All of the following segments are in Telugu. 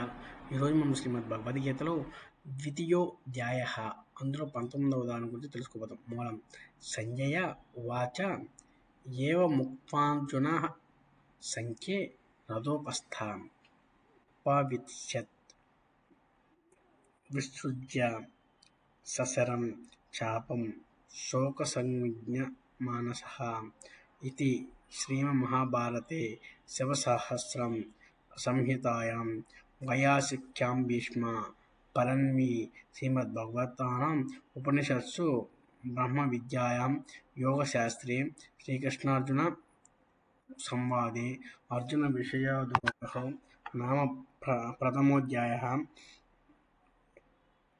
విధంగా ఈరోజు మనం శ్రీమద్ భగవద్గీతలో ద్వితీయోధ్యాయ. అందులో పంతొమ్మిదవ దాని గురించి తెలుసుకోబోతాం. మూలం సంజయ వాచ ఏవ ముక్వాంజున సంఖ్యే రథోపస్థాం ఉపవిశ్యత్ విసృజ్య ససరం చాపం శోకసంజ్ఞ మానస ఇది శ్రీమహాభారతే శివసహస్రం సంహితాయాం వయాసిక్యాం భీష్మ పరన్వి శ్రీమద్భగవతానాం ఉపనిషత్సు బ్రహ్మ విద్యాయం యోగ యోగశాస్త్రే శ్రీకృష్ణార్జున సంవాదే అర్జున విషయాదోహ నామ ప్ర ప్రథమోధ్యాయ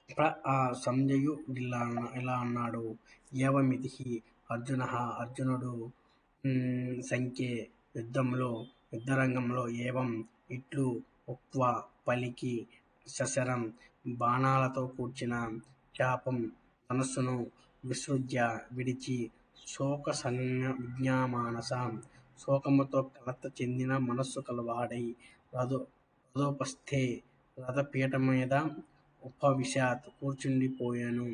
ప్ర ఆ సంజయు ఇలా ఇలా అన్నాడు ఏవమితి అర్జున అర్జునుడు సంఖ్యే యుద్ధంలో యుద్ధరంగంలో ఏవం ఇట్లు ఉక్వ పలికి సశరం బాణాలతో కూర్చిన చాపం ధనస్సును విసృజ్య విడిచి శోక విజ్ఞామానస. శోకముతో కలత చెందిన మనస్సు కలవాడై రథో రథోపస్థే రథపీఠ మీద ఉపవిశాత్ కూర్చుండిపోయాను.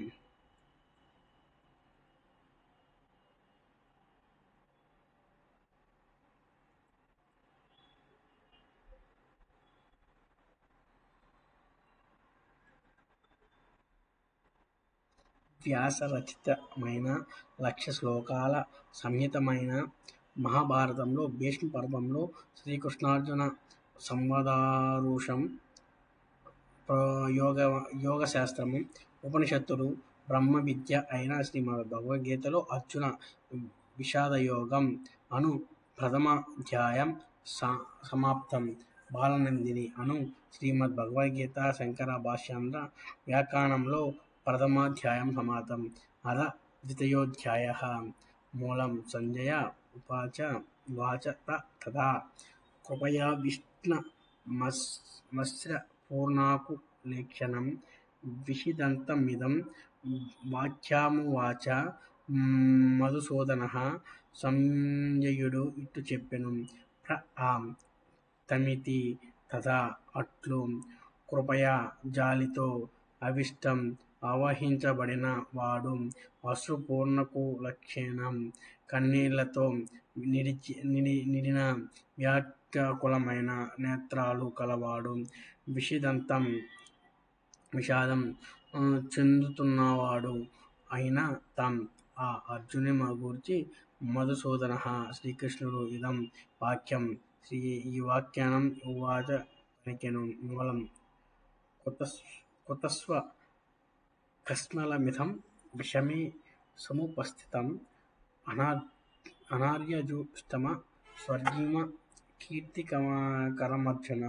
వ్యాసరచితమైన లక్ష శ్లోకాల సంహితమైన మహాభారతంలో భీష్మ పర్వంలో శ్రీకృష్ణార్జున సంవదారుషం యోగ యోగశాస్త్రము ఉపనిషత్తులు బ్రహ్మ విద్య అయిన శ్రీమద్ భగవద్గీతలో అర్జున విషాదయోగం అను ప్రథమాధ్యాయం స సమాప్తం. బాలనందిని అను శ్రీమద్ భగవద్గీత శంకర భాష్యాంధ్ర వ్యాకరణంలో ప్రథమాధ్యాయం సమాతం అద ద్వితయోధ్యాయ మూలం సంజయ ఉపాచ వాచ త తదా కృపయా విష్ణు మస్ మత్స్ర పూర్ణాకు లేఖనం విషిదంతమిదం వాచ్యామువాచ మధుసూదన సంజయుడు ఇట్టు చెప్పెను ప్ర ఆ తమితి తదా అట్లు కృపయా జాలితో అవిష్టం ఆవహించబడిన వాడు అశ్రుపూర్ణకు లక్షణం. కన్నీళ్ళతో నిడిచి నిడి నిడిన వ్యాఖ్యాకులమైన నేత్రాలు కలవాడు. విషిదంతం విషాదం చెందుతున్నవాడు అయిన తం. ఆ అర్జుని గూర్చి మధుసూదన శ్రీకృష్ణుడు ఇదం వాక్యం. శ్రీ ఈ వాక్యానం ఉవాచ మూలం కుత కుతస్వ प्रश्नलमिदं विषमे समुपस्थितम् अना कीर्तिकर्जुन